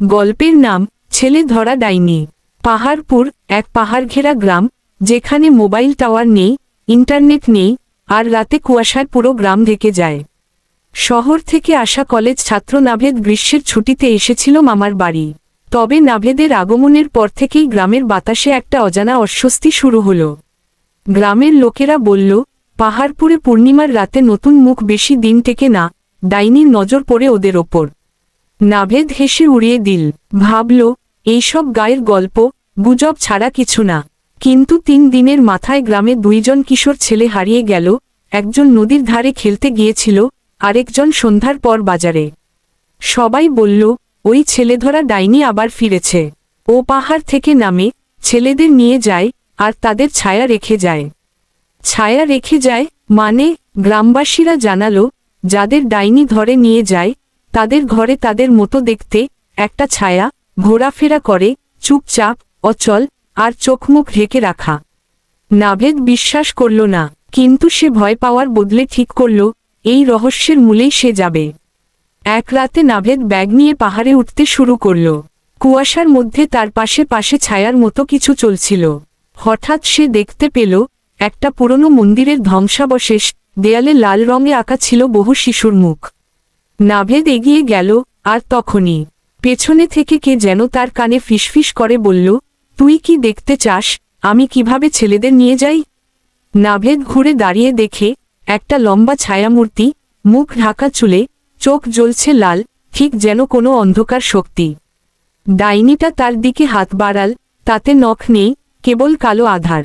গল্পের নাম ছেলে ধরা ডাইনি। পাহাড়পুর এক পাহাড় ঘেরা গ্রাম, যেখানে মোবাইল টাওয়ার নেই, ইন্টারনেট নেই, আর রাতে কুয়াশার পুরো গ্রাম ঢেকে যায়। শহর থেকে আসা কলেজ ছাত্র নাভেদ গ্রীষ্মের ছুটিতে এসেছিল মামার বাড়ি। তবে নাভেদের আগমনের পর থেকেই গ্রামের বাতাসে একটা অজানা অস্বস্তি শুরু হলো। গ্রামের লোকেরা বলল, পাহাড়পুরে পূর্ণিমার রাতে নতুন মুখ বেশি দিন টেকে না, ডাইনির নজর পড়ে ওদের ওপর। নাভেদ হেসে উড়িয়ে দিল, ভাবল, এইসব গায়ের গল্প, গুজব ছাড়া কিছু না। কিন্তু তিন দিনের মাথায় গ্রামে দুইজন কিশোর ছেলে হারিয়ে গেল, একজন নদীর ধারে খেলতে গিয়েছিল, আরেকজন সন্ধ্যার পর বাজারে। সবাই বলল, ওই ছেলেধরা ডাইনি আবার ফিরেছে। ও পাহাড় থেকে নামে, ছেলেদের নিয়ে যায়, আর তাদের ছায়া রেখে যায়। ছায়া রেখে যায় মানে গ্রামবাসীরা জানালো, যাদের ডাইনি ধরে নিয়ে যায় তাদের ঘরে তাদের মতো দেখতে, একটা ছায়া, ঘোরাফেরা করে, চুপচাপ, অচল, আর চোখমুখ ঢেকে রাখা। নাভেদ বিশ্বাস করল না, কিন্তু সে ভয় পাওয়ার বদলে ঠিক করল, এই রহস্যের মূলেই সে যাবে। এক রাতে নাভেদ ব্যাগ নিয়ে পাহাড়ে উঠতে শুরু করল। কুয়াশার মধ্যে তার পাশে পাশে ছায়ার মতো কিছু চলছিল। হঠাৎ সে দেখতে পেল, একটা পুরনো মন্দিরের ধ্বংসাবশেষ, দেয়ালে লাল রঙে আঁকা ছিল বহু শিশুর মুখ। নাভেদ এগিয়ে গেল, আর তখনই পেছনে থেকে কে যেন তার কানে ফিসফিস করে বলল, তুই কি দেখতে চাস? আমি কীভাবে ছেলেদের নিয়ে যাই? নাভেদ ঘুরে দাঁড়িয়ে দেখে একটা লম্বা ছায়ামূর্তি, মুখ ঢাকা চুলে, চোখ জ্বলছে লাল, ঠিক যেন কোনো অন্ধকার শক্তি। ডাইনিটা তার দিকে হাত বাড়াল, তাতে নখ নেই, কেবল কালো আধার।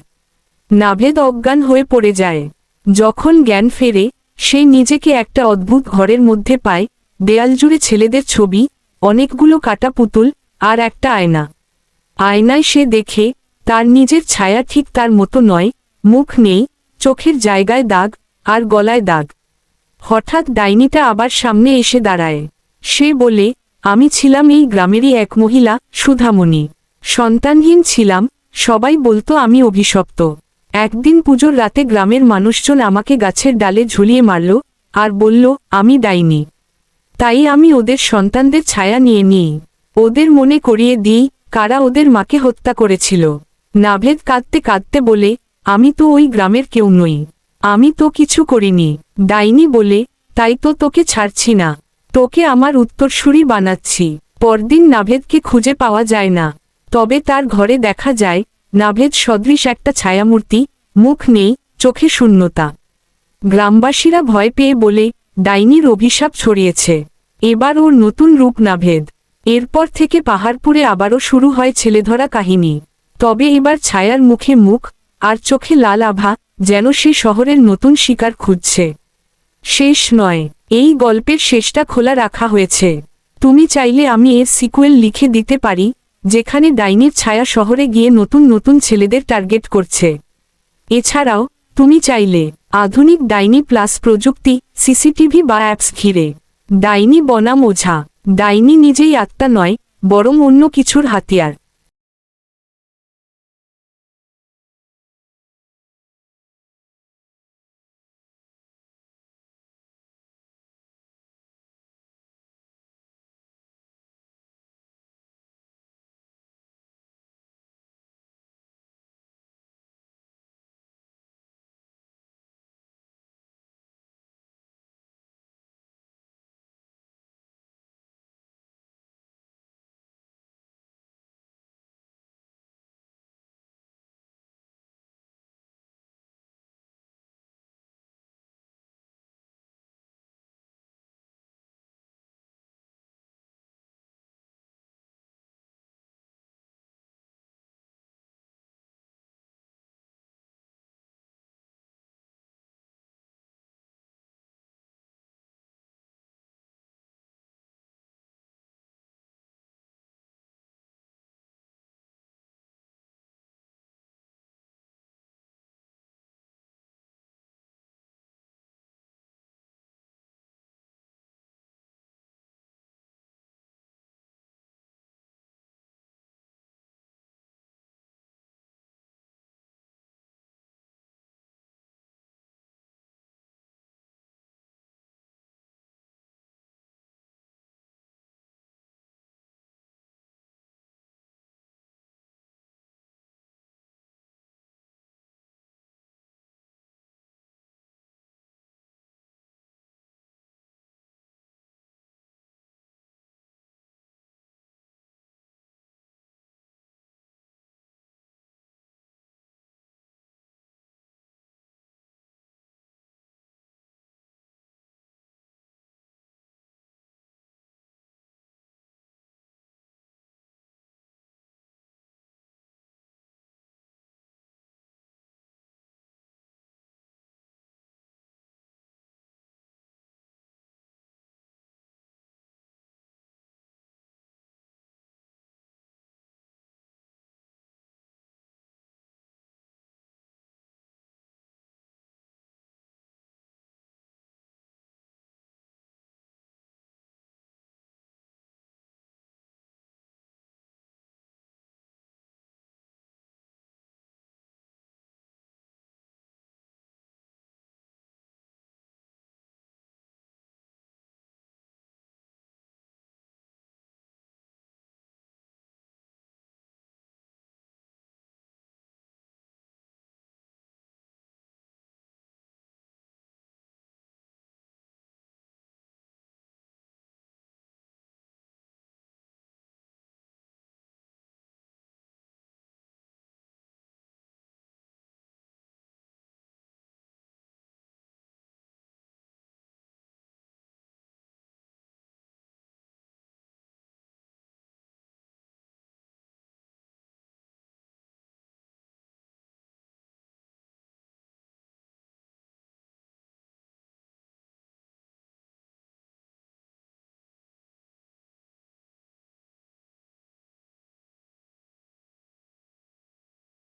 নাভেদ অজ্ঞান হয়ে পড়ে যায়। যখন জ্ঞান ফেরে সে নিজেকে একটা অদ্ভুত ঘরের মধ্যে পায়, দেয়াল জুড়ে ছেলেদের ছবি, অনেকগুলো কাটা পুতুল, আর একটা আয়না। আয়নায় সে দেখে, তার নিজের ছায়া ঠিক তার মতো নয়, মুখ নেই, চোখের জায়গায় দাগ, আর গলায় দাগ। হঠাৎ ডাইনিটা আবার সামনে এসে দাঁড়ায়। সে বলে, আমি ছিলাম এই গ্রামেরই এক মহিলা, সুধামণি। সন্তানহীন ছিলাম, সবাই বলতো আমি অভিশপ্ত। একদিন পুজোর রাতে গ্রামের মানুষজন আমাকে গাছের ডালে ঝুলিয়ে মারল আর বলল, আমি ডাইনি তাই আমি ওদের সন্তানদের ছায়া নিয়ে নিই। ওদের মনে করিয়ে দিই, কারা ওদের মাকে হত্যা করেছিল। নাভেদ কাঁদতে কাঁদতে বলে, আমি তো ওই গ্রামের কেউ নই। আমি তো কিছু করিনি। ডাইনি বলে, তাই তো তোকে ছাড়ছি না। তোকে আমার উত্তরসূরি বানাচ্ছি। পরদিন নাভেদকে খুঁজে পাওয়া যায় না। তবে তার ঘরে দেখা যায় নাভেদ সদৃশ একটা ছায়ামূর্তি, মুখ নেই, চোখে শূন্যতা। গ্রামবাসীরা ভয় পেয়ে বলে, ডাইনির অভিশাপ ছড়িয়েছে। এবার ওর নতুন রূপ নাভেদ। এরপর থেকে পাহাড়পুরে আবারও শুরু হয় ছেলেধরা কাহিনী। তবে এবার ছায়ার মুখে মুখ, আর চোখে লাল আভা, যেন সে শহরের নতুন শিকার খুঁজছে। শেষ নয়, এই গল্পের শেষটা খোলা রাখা হয়েছে। তুমি চাইলে আমি এর সিকুয়েল লিখে দিতে পারি যেখানে ডাইনির ছায়া শহরে গিয়ে নতুন নতুন ছেলেদের টার্গেট করছে। এছাড়াও, তুমি চাইলে আধুনিক ডাইনি প্লাস প্রযুক্তি, সিসিটিভি বা অ্যাপস ঘিরে ডাইনি বনাম ওঝা, ডাইনি নিজেই আত্মা নয়, বরং অন্য কিছুর হাতিয়ার।